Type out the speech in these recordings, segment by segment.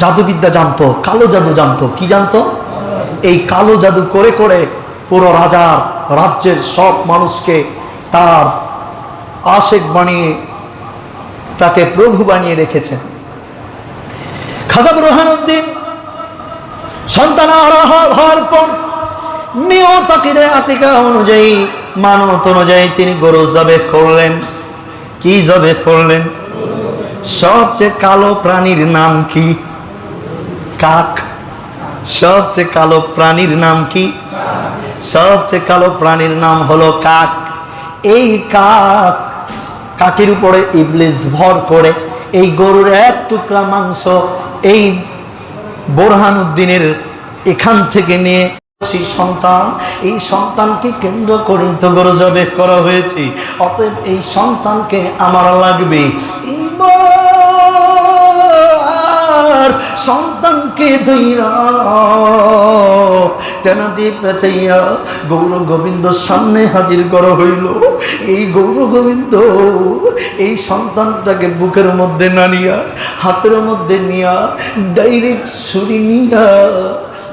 জাদুবিদ্যা জানতো, কালো জাদু জানতো। কি জানতো? এই কালো জাদু করে করে পুরো রাজার রাজ্যের সব মানুষকে তার আশেক বানিয়ে তাকে প্রভু বানিয়ে রেখেছেন খাজা বুরহানুদ্দিন সন্তান হওয়ার পর আতিকা অনুযায়ী, মানত অনুযায়ী তিনি গরু জবে করলেন। কি জবে করলেন? সবচেয়ে কালো প্রাণীর নাম কি? কাক। সবচেয়ে কালো প্রাণীর নাম কি? সবচেয়ে কালো প্রাণীর নাম হলো কাক। এই কাক কাকের উপরে ইবলিস ভর করে, এই গরুর এক টুকরা মাংস এই বোরহান উদ্দিনের এখান থেকে নিয়ে সেই সন্তান। এই সন্তানকে কেন্দ্র করে তো গরু জবে করা হয়েছে। অতএব এই সন্তানকে আমার লাগবে। এইবার সন্তানকে ধৈরা তেনাদি পেঁচাইয়া গৌর গোবিন্দ সামনে হাজির করা হইল। এই গৌর গোবিন্দ এই সন্তানটাকে বুকের মধ্যে নানিয়া, হাতের মধ্যে নিয়া, ডাইরেক্ট ছুরি নিয়া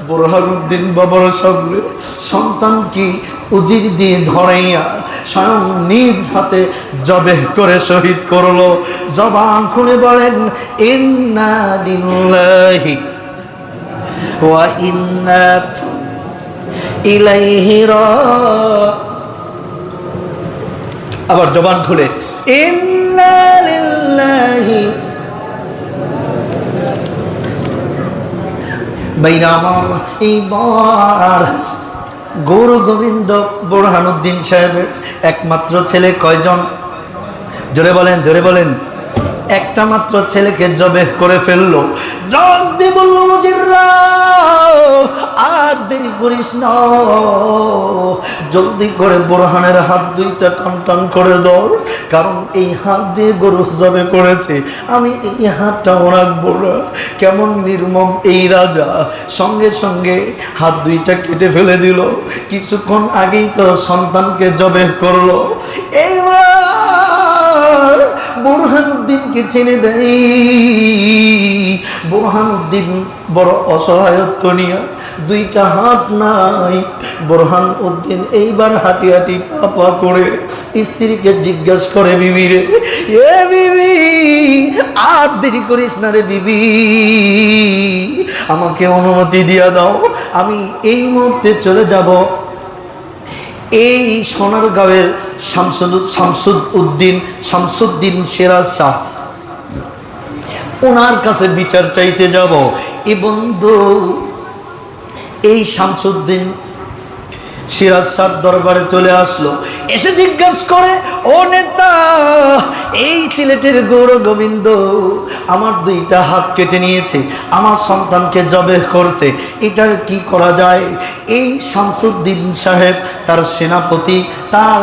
বোরহানুদ্দিন বাবার সামনে সন্তানকে উজির দিয়ে ধরাইয়া স্বয়ং নিজ হাতে জবে করে শহীদ করল। জবান খুলে বলেন, ইন্না লিল্লাহি ওয়া ইন্না ইলাইহি আবার জবান খুলে, ইন্না এইবার গৌর গোবিন্দ বোরহানুদ্দিন সাহেবের একমাত্র ছেলে কয়জন? জোরে বলেন জোরে বলেন। একটা মাত্র ছেলেকে জবে করে ফেলল। ডাক দিয়ে বলল আর দেরি করিস না। জলদি করে বোরহানের হাত দুইটা টান টান করে দাও কারণ এই হাত দিয়ে গরু জবে করেছে। আমি এই হাতটাও রাখব না। কেমন নির্মম এই রাজা। সঙ্গে সঙ্গে হাত দুইটা কেটে ফেলে দিল। কিছুক্ষণ আগেই তো সন্তানকে জবে করল। এইবার বোরহানুদ্দিনকে চিনে দেয় বোরহানুদ্দিন বড় অসহায়ত্ব নিয়ে দুইটা হাত নাই। বোরহান উদ্দিন এইবার হাঁটি হাঁটি পাপা করে স্ত্রীকে জিজ্ঞেস করে, বিবি রে, এ বিবি, আর দেরি করিস না রে বিবি। আমাকে অনুমতি দিয়া দাও, আমি এই মুহূর্তে চলে যাব। এই সোনারগাঁওয়ের শামসুদ শামসুদ উদ্দিন শামসুদ্দিন সেরা শাহ। ওনার কাছে বিচার চাইতে যাব। এবং এই শামসুদ্দিন সিরাজ শাহ দরবারে চলে আসলো। এসে জিজ্ঞাসা করে, ও নেতা, এই সিলেটের গৌর গোবিন্দ, আমার দুইটা হাত কেটে নিয়েছে, আমার সন্তানকে জবে করছে এটার কি করা যায়? এই শামসুদ্দিন সাহেব তার সেনাপতি, তার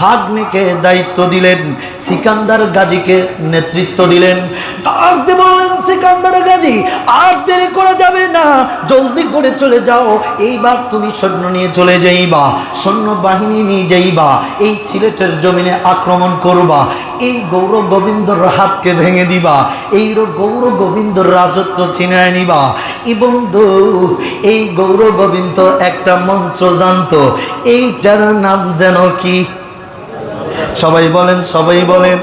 ভাগ্নেকে দায়িত্ব দিলেন, সিকান্দার গাজীকে নেতৃত্ব দিলেন। ডাক দিয়ে বললেন, সিকান্দার গাজী আর দেরি করা যাবে না। জলদি করে চলে যাও। এইবার তুমি সৈন্য নিয়ে চলে যাইবা। সৈন্য বাহিনী নিয়ে যাইবা। এই সিলেটের জমিনে আক্রমণ করবা। এই গৌর গোবিন্দর হাতকে ভেঙে দিবা। এই গৌর গোবিন্দর রাজত্ব ছিনায় নিবা। বন্ধু, এই গৌর গোবিন্দ একটা মন্ত্র জানতো। এইটার নাম যেন কি? সবাই বলেন সবাই বলেন।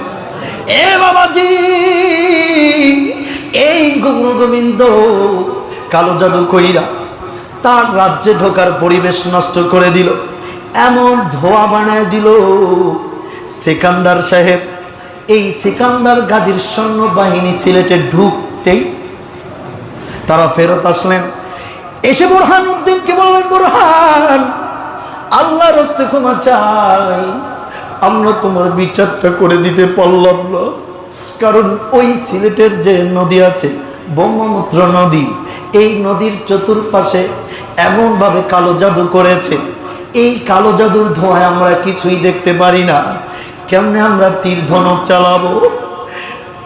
এ বাবাজি! গোবিন্দ, কালো জাদু কইরা তার রাজ্যে ঢোকার পরিবেশ নষ্ট করে দিল। এমন ধোয়া বানায় দিল সেকান্দার সাহেব। এই সিকান্দার গাজীর সৈন্যবাহিনী সিলেটে ঢুকতেই তারা ফেরত আসলেন। এসে বোরহান উদ্দিনকে বললেন, বোরহান আল্লাহ হস্তে ক্ষমা চাই। আমরা তোমার বিচারটা করে দিতে পারলাম না। কারণ ওই সিলেটের যে নদী আছে ব্রহ্মপুত্র নদী। এই নদীর চতুর্পাশে এমনভাবে কালো জাদু করেছে। এই কালো জাদুর ধোঁয়ায় আমরা কিছুই দেখতে পারি না। কেমনে আমরা তীর ধনক চালাবো?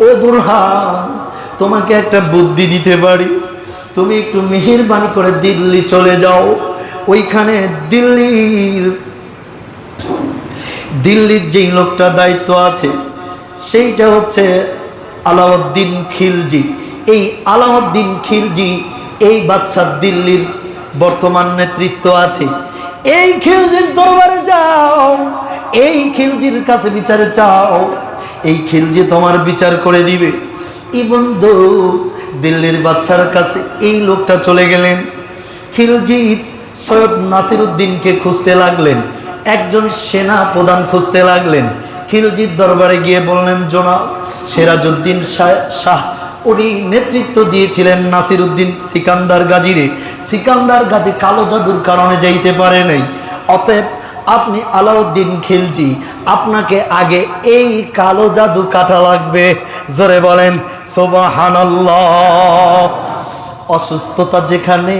ও বুরহান তোমাকে একটা বুদ্ধি দিতে পারি। তুমি একটু মেহেরবানি করে দিল্লি চলে যাও। ওইখানে দিল্লির দিল্লির যেই লোকটা দায়িত্ব আছে, সেইটা হচ্ছে আলাউদ্দিন খিলজি। এই আলাউদ্দিন খিলজি, এই বাচ্চা দিল্লির বর্তমান নেতৃত্ব আছে। এই খিলজির দরবারে যাও, এই খিলজির কাছে বিচারে চাও, এই খিলজি তোমার বিচার করে দিবে। এই বন্ধু, দিল্লির বাচ্চার কাছে এই লোকটা চলে গেলেন। খিলজিৎ সৈয়দ নাসির উদ্দিনকে খুঁজতে লাগলেন, একজন সেনা প্রধান খুঁজতে লাগলেন। খিলজির দরবারে গিয়ে বললেন জোনা সিরাজউদ্দিন শাহ উনি নেতৃত্ব দিয়েছিলেন নাসির উদ্দিন সিকান্দার গাজিরে। সিকান্দার গাজী কালো জাদুর কারণে যাইতে পারে নাই। অতএব আপনি আলাউদ্দিন খিলজি, আপনাকে আগে এই কালো জাদু কাটা লাগবে। জোরে বলেন, সোবাহানাল্লাহ। অসুস্থতা যেখানে,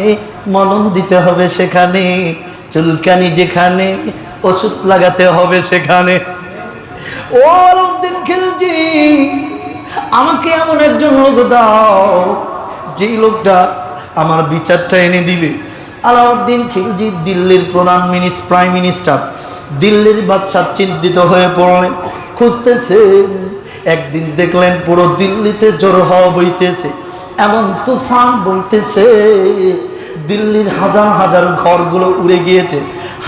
মলম দিতে হবে সেখানে, চুলকানি যেখানে, ওষুধ লাগাতে হবে সেখানে। ও আলাউদ্দিন খিলজি আমাকে এমন একজন লোক দাও, যেই লোকটা আমার বিচারটা এনে দিবে। আলাউদ্দিন খিলজি দিল্লির প্রধান মিনিস্টার প্রাইম মিনিস্টার, দিল্লির বাচ্চা চিন্তিত হয়ে পড়লেন। খুঁজতেছেন একদিন দেখলেন পুরো দিল্লিতে জোর হওয়া বইতেছে, এমন তুফান বইতেছে। দিল্লির হাজার হাজার ঘরগুলো উড়ে গিয়েছে,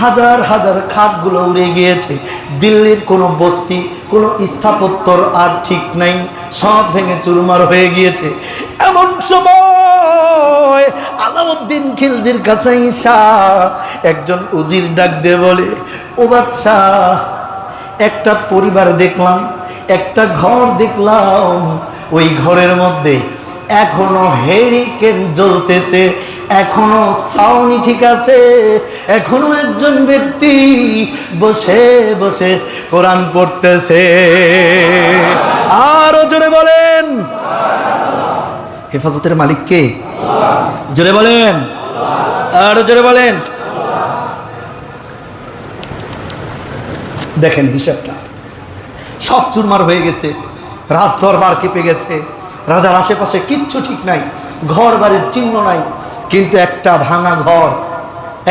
হাজার হাজার খাটগুলো উড়ে গিয়েছে। দিল্লির কোনো বস্তি, কোনো স্থাপত্যর আর ঠিক নাই, সব ভেঙে চুরমার হয়ে গিয়েছে। এমন সময় আলাউদ্দিন খিলজির কাছে ঈশা একজন উজির ডাক দিয়ে বলে, ও বাচ্চা, একটা পরিবার দেখলাম, একটা ঘর দেখলাম। ওই ঘরের মধ্যে এখনও হেরিকেন জ্বলতেছে? এখনও সাউনি ঠিক আছে? এখনও একজন ব্যক্তি বসে বসে কোরআন পড়তেছে। আরও জোরে বলেন। হেফাজতের মালিক কে? জোরে বলেন। আরও জোরে বলেন। দেখেন হিসাবটা। সব চুরমার হয়ে গেছে। রাজদরবার কেঁপে গেছে। রাজার আশেপাশে কিচ্ছু ঠিক নাই ঘর বাড়ির চিহ্ন নাই, কিন্তু একটা ভাঙা ঘর,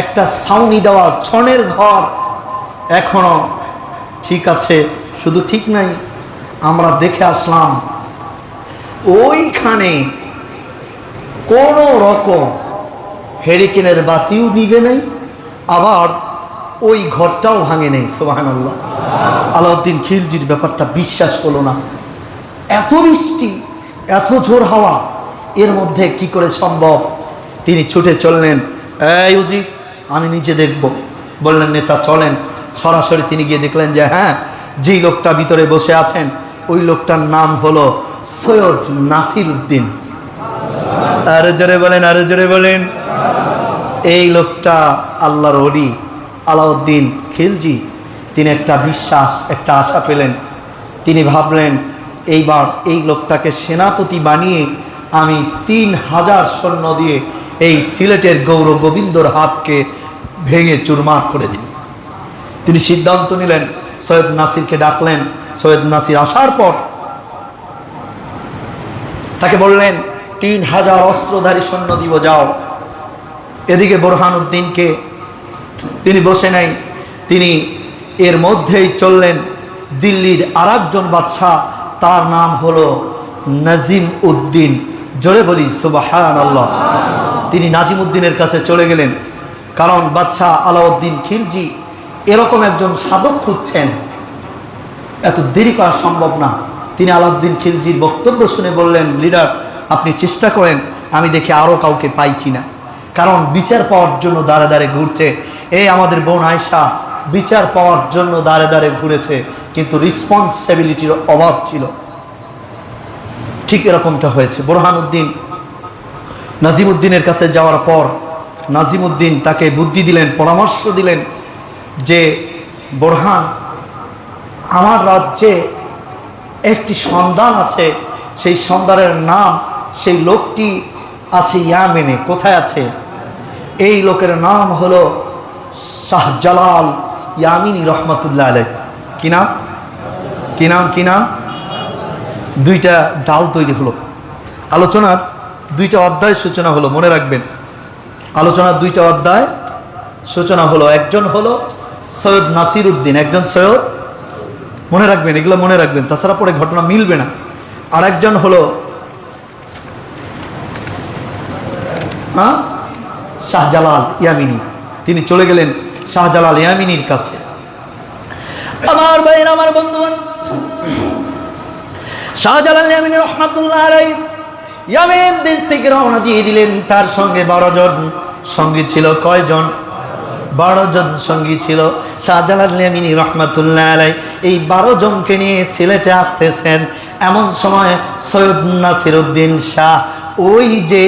একটা ছাউনি দেওয়া ছনের ঘর এখনও ঠিক আছে, শুধু ঠিক নাই, আমরা দেখে আসলাম ওইখানে কোনো রকম হেরিকেনের বাতিও নিভে নেই, আবার ওই ঘরটাও ভাঙে নেই সোহান আল্লাহ আলাউদ্দিন খিলজির ব্যাপারটা বিশ্বাস করল না। এত বৃষ্টি এত জোর হাওয়া, এর মধ্যে কি করে সম্ভব? তিনি ছুটে চললেন, এই উজির, আমি নিজে দেখব। বললেন, নেতা, চলেন। সরাসরি তিনি গিয়ে দেখলেন যে হ্যাঁ যেই লোকটা ভিতরে বসে আছেন, ওই লোকটার নাম হলো সৈয়দ নাসির উদ্দিন। আরও জোরে বলেন, আরও জোরে বলেন। এই লোকটা আল্লাহর অলি আলাউদ্দিন খিলজি। তিনি একটা বিশ্বাস, একটা আশা পেলেন। তিনি ভাবলেন এইবার এই লোকটাকে সেনাপতি বানিয়ে আমি তিন হাজার সৈন্য দিয়ে এই সিলেটের গৌর গোবিন্দর হাতকে ভেঙে চুরমার করে দিন তিনি সিদ্ধান্ত নিলেন, সৈয়দ নাসিরকে ডাকলেন। সৈয়দ নাসির আসার পর তাকে বললেন, তিন হাজার অস্ত্রধারী সৈন্য দিব, যাও। এদিকে বোরহান উদ্দিনকে তিনি বসে নাই। তিনি এর মধ্যেই চললেন দিল্লির আর একজন বাচ্চা তার নাম হলো নাজিম উদ্দিন। জোরে বলি সুবাহান আল্লাহ তিনি নাজিম উদ্দিনের কাছে চলে গেলেন। কারণ বাচ্চা আলাউদ্দিন খিলজি এরকম একজন সাধক খুঁজছেন। এত দেরি করা সম্ভব না। তিনি আলাউদ্দিন খিলজির বক্তব্য শুনে বললেন, লিডার, আপনি চেষ্টা করেন, আমি দেখি আরও কাউকে পাই কিনা। কারণ বিচার পাওয়ার জন্য দাঁড়ে দাঁড়ে ঘুরছে। এই আমাদের বোন আয়সা বিচার পাওয়ার জন্য দাঁড়ে দাঁড়ে ঘুরেছে, কিন্তু রিসপন্সিবিলিটির অভাব ছিল। ঠিক এরকমটা হয়েছে। বোরহানুদ্দিন, নাজিমুদ্দিনের কাছে যাওয়ার পর নাজিমুদ্দিন তাকে বুদ্ধি দিলেন, পরামর্শ দিলেন যে, বোরহান, আমার রাজ্যে একটি সন্ধান আছে, সেই সন্ধানের নাম, সেই লোকটি আছে ইয়ামেনে, কোথায় আছে? এই লোকের নাম হলো শাহজালাল ইয়ামিনী রহমতুল্লাহ আলাই কি নাম? কি নাম কি নাম? দুইটা ডাল তৈরি হলো। আলোচনার দুইটা অধ্যায় সূচনা হলো, মনে রাখবেন। আলোচনার দুইটা অধ্যায় সূচনা হলো, একজন হলো সৈয়দ নাসির উদ্দিন একজন সৈয়দ মনে রাখবেন, এগুলো মনে রাখবেন, তাছাড়া পরে ঘটনা মিলবে না। আর একজন হলো হ্যাঁ শাহজালাল ইয়ামিনী, তিনি চলে গেলেন শাহজালাল ইয়ামিনীর কাছে। আমার ভাইয়ের, আমার বন্ধুগণ শাহজালাল ইয়ামিনী রহমাতুল্লাহ আলাই ইয়ামিন দেশ থেকে রওনা দিয়ে দিলেন তার সঙ্গে বারো জন সঙ্গী ছিল। কয়জন? বারো জন সঙ্গী ছিল। শাহজালাল ইয়ামিনী রহমাতুল্লাহ আলাই এই বারো জনকে নিয়ে সিলেটে আসতেছেন। এমন সময় সৈয়দ নাসির উদ্দিন শাহ ওই যে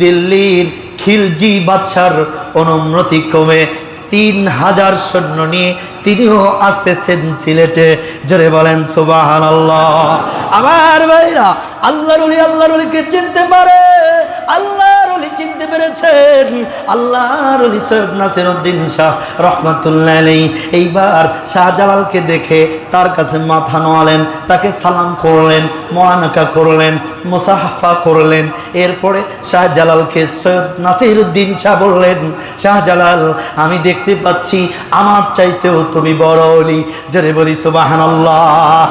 দিল্লির খিলজি বাদশার অনুমতি তিন হাজার সৈন্য নিয়ে তিনিও আসতেছেন সিলেটে। জোরে বলেন সুবাহান আল্লাহ আমার ভাইরা আল্লাহরুলি আল্লাহরুলিকে চিনতে পারে। আল্লাহর চিনতে পেরেছেন? আল্লাহর সৈয়দ নাসির উদ্দিন শাহ রহমতুল্লাহ এইবার শাহজালালকে দেখে তার কাছে মাথা নোয়ালেন, তাকে সালাম করলেন করলেন করলেন। এরপরে শাহজালালকে সৈয়দ নাসির উদ্দিন শাহ বললেন, শাহজালাল, আমি দেখতে পাচ্ছি আমার চাইতেও তুমি বড় অলি। জোরে বলি, সুবাহানাল্লাহ।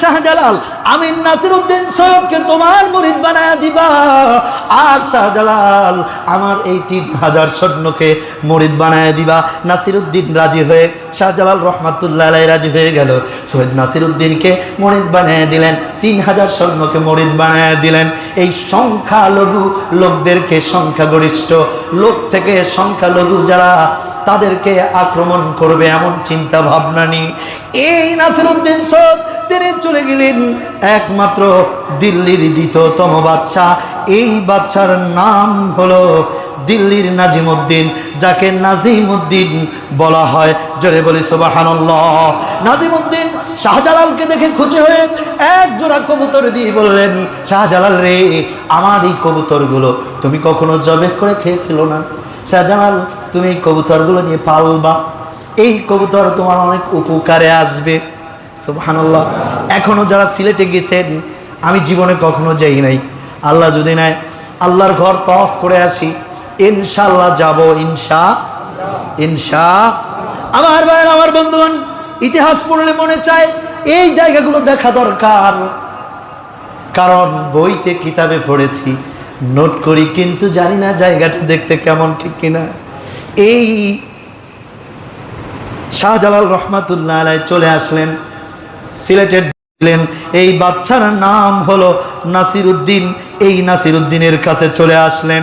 শাহজালাল, আমি নাসির উদ্দিন সৈয়দকে তোমার মুরিদ বানায় দিবা। আর শাহজালাল আমার এই তিন হাজার সৈন্যকে মুরিদ বানায় দিবা। নাসির উদ্দিন রাজি হয়ে, শাহজালাল রহমাতুল্লাহ আলাই রাজি হয়ে গেল। সৈয়দ নাসির উদ্দিনকে মরিদ বানিয়ে দিলেন, তিন হাজার সৈন্যকে মরিদ বানিয়ে দিলেন। এই সংখ্যালঘু লোকদেরকে সংখ্যাগরিষ্ঠ লোক থেকে সংখ্যালঘু যারা, তাদেরকে আক্রমণ করবে এমন চিন্তা ভাবনা নিয়ে এই নাসিরুদ্দিন সৈয়দ, তিনি চলে গেলেন একমাত্র দিল্লির দ্বিতীয়তম বাচ্চা এই বাচ্চার নাম হলো দিল্লির নাজিমুদ্দিন, যাকে নাজিমুদ্দিন বলা হয়। জোরে বলি, সুবাহানুল্লাহ। নাজিমুদ্দিন শাহজালালকে দেখে খুশি হয়ে এক জোড়া কবুতর দিয়ে বললেন, শাহজালাল রে, আমার এই কবুতরগুলো তুমি কখনো জবে করে খেয়ে ফেলো না। শাহজালাল, তুমি এই কবুতরগুলো নিয়ে পালবা। এই কবুতর তোমার অনেক উপকারে আসবে। সুবহানাল্লাহ। এখনও যারা সিলেটে গেছেন, আমি জীবনে কখনো যাই নাই। আল্লাহ যদি নাই, আল্লাহর ঘর তফ করে আসি ইনশাল্লাহ যাব, ইনশা ইনশা। আমার ভাইয়ের, আমার বন্ধুগণ, ইতিহাস পড়লে মনে চায়, এই জায়গাগুলো দেখা দরকার। কারণ বইতে কিতাবে পড়েছি, নোট করি, কিন্তু জানি না জায়গাটা দেখতে কেমন, ঠিক কিনা। এই শাহজালাল রহমাতুল্লাহ আলাই চলে আসলেন সিলেটের দিলেন এই বাচ্চার নাম হলো নাসির উদ্দিন এই নাসির উদ্দিনের কাছে চলে আসলেন।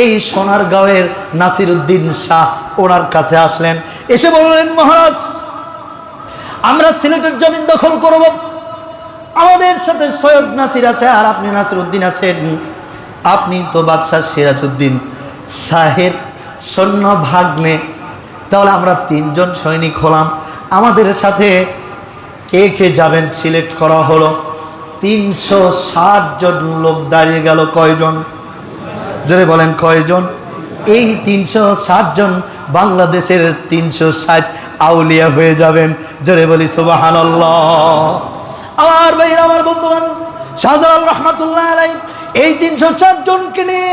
এই সোনার গাঁয়ের নাসির উদ্দিন শাহ ওনার কাছে আসলেন। এসে বললেন, মহারাজ, আমরা সিলেটের জমিন দখল করব। আমাদের সাথে সৈয়দ নাসির আছে আর আপনি নাসির উদ্দিন আছেন। আপনি তো বাদশাহ সিরাজউদ্দিন শাহের সৈন্য ভাগ্নে। তাহলে আমরা তিনজন সৈনিক হলাম। আমাদের সাথে কে কে যাবেন সিলেক্ট করা হলো? তিনশো ষাট জন লোক দাঁড়িয়ে গেল কয়জন? জোরে বলেন কয়জন? এই তিনশো ষাট জন বাংলাদেশের তিনশো ষাট আউলিয়া হয়ে যাবেন। জোরে বলি সুবাহান আমার ভাই আমার বন্ধুগণ, শাহজালাল রহমাতুল্লাহ আলাই এই তিনশো ষাট জনকে নিয়ে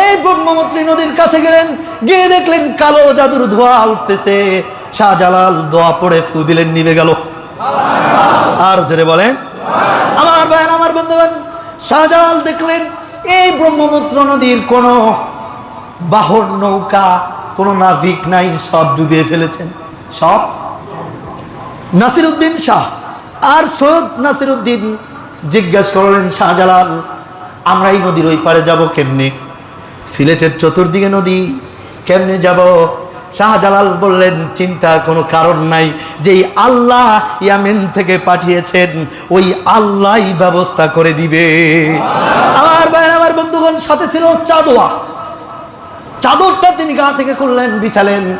এই ব্রহ্মমন্ত্রী নদীর কাছে গেলেন। গিয়ে দেখলেন কালো জাদুর ধোয়া উঠতেছে। শাহজালাল দোয়া পড়ে ফু দিলেন, নিভে গেল। আর জোরে বলেন। আমার ভাই আমার বন্ধুগণ, শাহজালাল দেখলেন, এই ব্রহ্মপুত্র নদীর কোনো বাহন নৌকা, কোনো নাবিক নাই, সব ডুবিয়ে ফেলেছেন। সব? নাসিরুদ্দিন শাহ। আর সৈয়দ নাসিরুদ্দিন জিজ্ঞাসা করলেন, শাহজালাল, আমরা এই নদীর ওই পারে যাব কেমনে? সিলেটের চতুর্দিকে নদী, কেমনে যাব? শাহজালাল বললেন চিন্তা কোনো কারণ নাই। যে এই আল্লাহ ইয়ামেন থেকে পাঠিয়েছেন, ওই আল্লাহই ব্যবস্থা করে দিবে। আমার ভাই আমার বন্ধুগণ, সাথে ছিল চাদোয়া। চাদরটা তিনি গা থেকে করলেন বিছালেন,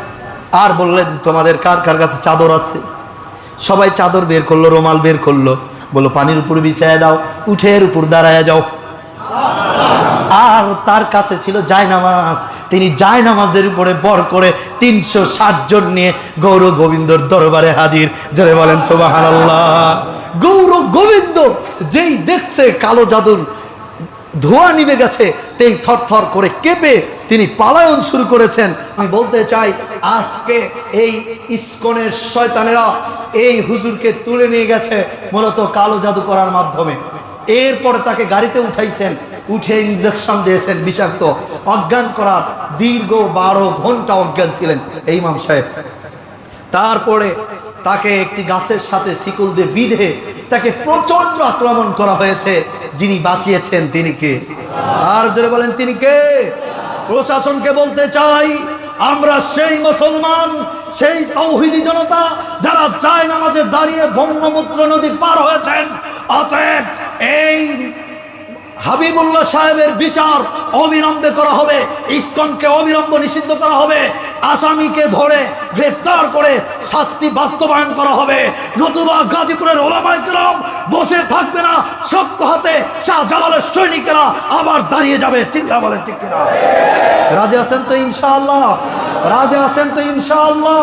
আর বললেন, তোমাদের কার কার কাছে চাদর আছে? সবাই চাদর বের করল, রোমাল বের করল। বলল, পানির উপর বিছায় দাও, উঠের উপর দাঁড়ায় যাও। আর তার কাছে ছিল জায়নামাজ। তিনি জায়নামাজের উপরে বর করে তিনশো ষাট জন নিয়ে গৌর গোবিন্দর দরবারে হাজির। জোরে বলেন সোবাহান গৌর গোবিন্দ যেই দেখছে কালো জাদুর ধোয়া নিভে গেছে, তেই থর করে কেঁপে তিনি পালায়ন শুরু করেছেন। আমি বলতে চাই, আজকে এই ইস্কনের শয়তানেরা এই হুজুরকে তুলে নিয়ে গেছে মূলত কালো জাদু করার মাধ্যমে। এরপরে তাকে গাড়িতে উঠাইছেন। উঠে ইঞ্জেকশন দিয়েছেন বিষাক্ত। অজ্ঞান করার দীর্ঘ বারো ঘণ্টা অজ্ঞান ছিলেন এই ইমাম সাহেব। তারপরে তাকে একটি গাছের সাথে শিকল দিয়ে বিধে তাকে প্রচণ্ড আক্রমণ করা হয়েছে। যিনি বাঁচিয়েছেন তিনি কে? আর জোরে বলেন, তিনি কে? প্রশাসনকে বলতে চাই, আমরা সেই মুসলমান, সেই তৌহিদি জনতা যারা চায় নামাজে দাঁড়িয়ে ব্রহ্মপুত্র নদী পার হয়েছেন। অতএব এই হাবিবুল্লাহ সাহেবের বিচার অবিলম্বে করা হবে, ইসকনকে অবিলম্ব নিষিদ্ধ করা হবে, আসামিকে ধরে গ্রেফতার করে শাস্তি বাস্তবায়ন করা হবে। নতুবা গাজীপুরের ওলামাইকরাম বসে থাকবে না, শক্ত হাতে শাহ জালালের সৈনিকেরা আবার দাঁড়িয়ে যাবে। চিন্তা বলেন ঠিক কিনা? রাজে আছেন তো ইনশাআল্লাহ? রাজে আছেন তো ইনশাআল্লাহ?